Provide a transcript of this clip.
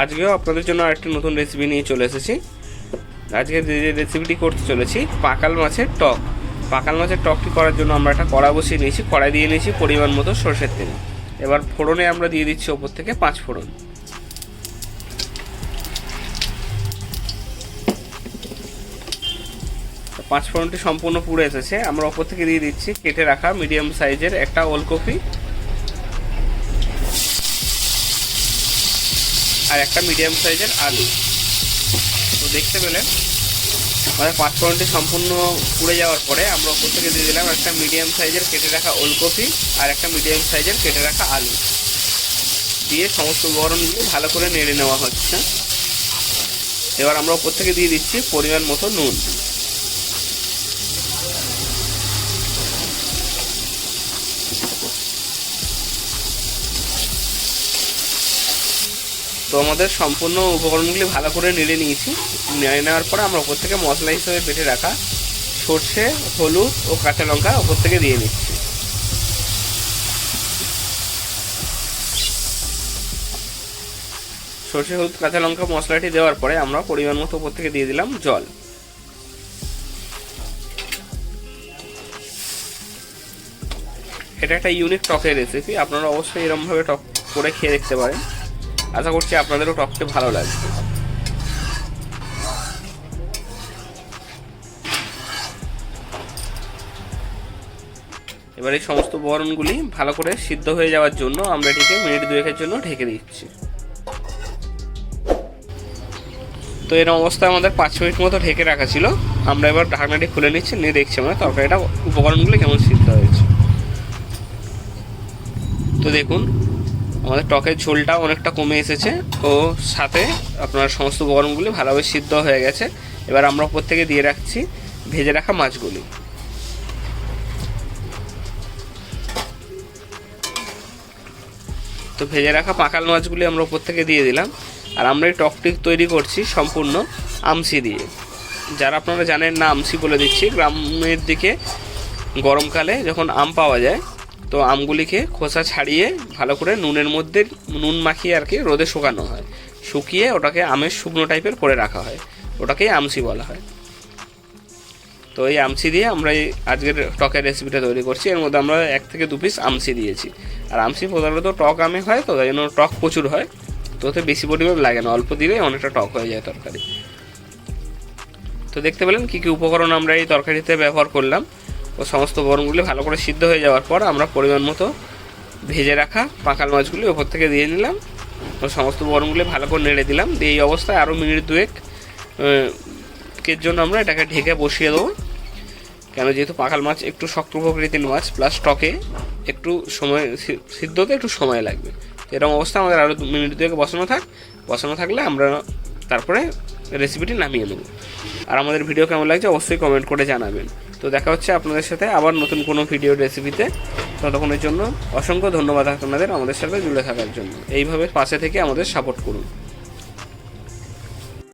আজকেও আপনাদের জন্য আরেকটি নতুন রেসিপি নিয়ে চলে এসেছি। আজকে যে যে রেসিপিটি করতে চলেছি, পাকাল মাছের টক। পাকাল মাছের টকটি করার জন্য আমরা একটা কড়া বসিয়ে নিয়েছি, কড়াই দিয়ে নিয়েছি পরিমাণ মতো সর্ষের তেল। এবার ফোড়নে আমরা দিয়ে দিচ্ছি ওপর থেকে পাঁচ ফোড়ন। পাঁচ ফোড়নটি সম্পূর্ণ পুড়ে এসেছে। আমরা ওপর থেকে দিয়ে দিচ্ছি কেটে রাখা মিডিয়াম সাইজের একটা ওলকপি। আর একটা মিডিয়াম সাইজের আলু। তো দেখতে পেলেন আমাদের পাঁচফোড়নটি সম্পূর্ণ পুড়ে যাওয়ার পরে আমরা ওপর থেকে দিয়ে দিলাম একটা মিডিয়াম সাইজের কেটে রাখা ওলকপি আর একটা মিডিয়াম সাইজের কেটে রাখা আলু। দিয়ে সমস্ত উপকরণগুলি ভালো করে নেড়ে নেওয়া হচ্ছে। এবার আমরা ওপর থেকে দিয়ে দিচ্ছি পরিমাণ মতো নুন। তো আমাদের সম্পূর্ণ উপকরণগুলি ভালো করে নেড়ে নিয়েছি। নেড়ে নেওয়ার পরে আমরা ওপর থেকে মশলা হিসেবে বেটে রাখা সর্ষে, হলুদ ও কাঁচা লঙ্কা ওপর থেকে দিয়ে নিচ্ছি। সর্ষে, হলুদ, কাঁচা লঙ্কা মশলাটি দেওয়ার পরে আমরা পরিমাণ মতো ওপর থেকে দিয়ে দিলাম জল। এটা একটা ইউনিক টকের রেসিপি আপনারা অবশ্যই এরকমভাবে টক করে খেয়ে দেখতে পারেন। আশা করছি আপনাদেরও টকটা ভালো লাগবে। এবার এই সমস্ত বরণগুলি ভালো করে সিদ্ধ হয়ে যাওয়ার জন্য আমরা এটিকে মিনিট দুয়েকের জন্য ঢেকে দিচ্ছি। তো এরকম অবস্থায় আমাদের পাঁচ মিনিট মতো ঢেকে রাখা ছিল। আমরা এবার ঢাকনাটি খুলে নিচ্ছি, নিয়ে দেখছি আমরা তরকারিটা উপকরণগুলি কেমন সিদ্ধ হয়েছে। তো দেখুন আমাদের টকের ঝোলটা অনেকটা কমে এসেছে। ও সাথে আপনার সমস্ত গরমগুলি ভালোভাবে সিদ্ধ হয়ে গেছে। এবার আমরা উপর থেকে দিয়ে রাখছি ভেজে রাখা মাছগুলি। তো ভেজে রাখা পাকাল মাছগুলি আমরা উপর থেকে দিয়ে দিলাম। আর আমরা এই টকটি তৈরি করছি সম্পূর্ণ আমসি দিয়ে। যারা আপনারা জানেন না, আমসি বলে দিচ্ছি, গ্রামের দিকে গরমকালে যখন আম পাওয়া যায় তো আমগুলিকে খোসা ছাড়িয়ে ভালো করে নুনের মধ্যে নুন মাখিয়ে আর কি রোদে শুকানো হয়। শুকিয়ে ওটাকে আমের শুকনো টাইপের করে রাখা হয়। ওটাকেই আমসি বলা হয়। তো এই আমসি দিয়ে আমরা এই আজকের টকের রেসিপিটা তৈরি করছি। এর মধ্যে আমরা এক থেকে দু পিস আমসি দিয়েছি। আর আমসি প্রধানত টক আমে হয়, তো তাই জন্য টক প্রচুর হয়। তো ওতে বেশি পরিমাণ লাগে না, অল্প দিলেই অনেকটা টক হয়ে যায় তরকারি। তো দেখতে পেলেন কী কী উপকরণ আমরা এই তরকারিতে ব্যবহার করলাম। ও সমস্ত বরণগুলি ভালো করে সিদ্ধ হয়ে যাওয়ার পর আমরা পরিমাণ মতো ভেজে রাখা পাকাল মাছগুলি ওপর থেকে দিয়ে নিলাম। ও সমস্ত বরণগুলি ভালো করে নেড়ে দিলাম। দিয়ে এই অবস্থায় আরও মিনিট দুয়েক কের জন্য আমরা এটাকে ঢেকে বসিয়ে দেবো। কেন যেহেতু পাকাল মাছ একটু শক্ত প্রকৃতির মাছ প্লাস টকে একটু সময়, সি- সিদ্ধ হতে একটু সময় লাগবে। এরকম অবস্থা আমাদের আরও মিনিট দুয়েক বসানো থাক। বসানো থাকলে আমরা তারপরে রেসিপিটি নামিয়ে নেব। আর আমাদের ভিডিও কেমন লাগছে অবশ্যই কমেন্ট করে জানাবেন। তো দেখা হচ্ছে আপনাদের সাথে আবার নতুন কোনো ভিডিও রেসিপিতে ততক্ষণের জন্য অসংখ্য ধন্যবাদ আপনাদের আমাদের সাথে জুড়ে থাকার জন্য। এইভাবে পাশে থেকে আমাদের সাপোর্ট করুন।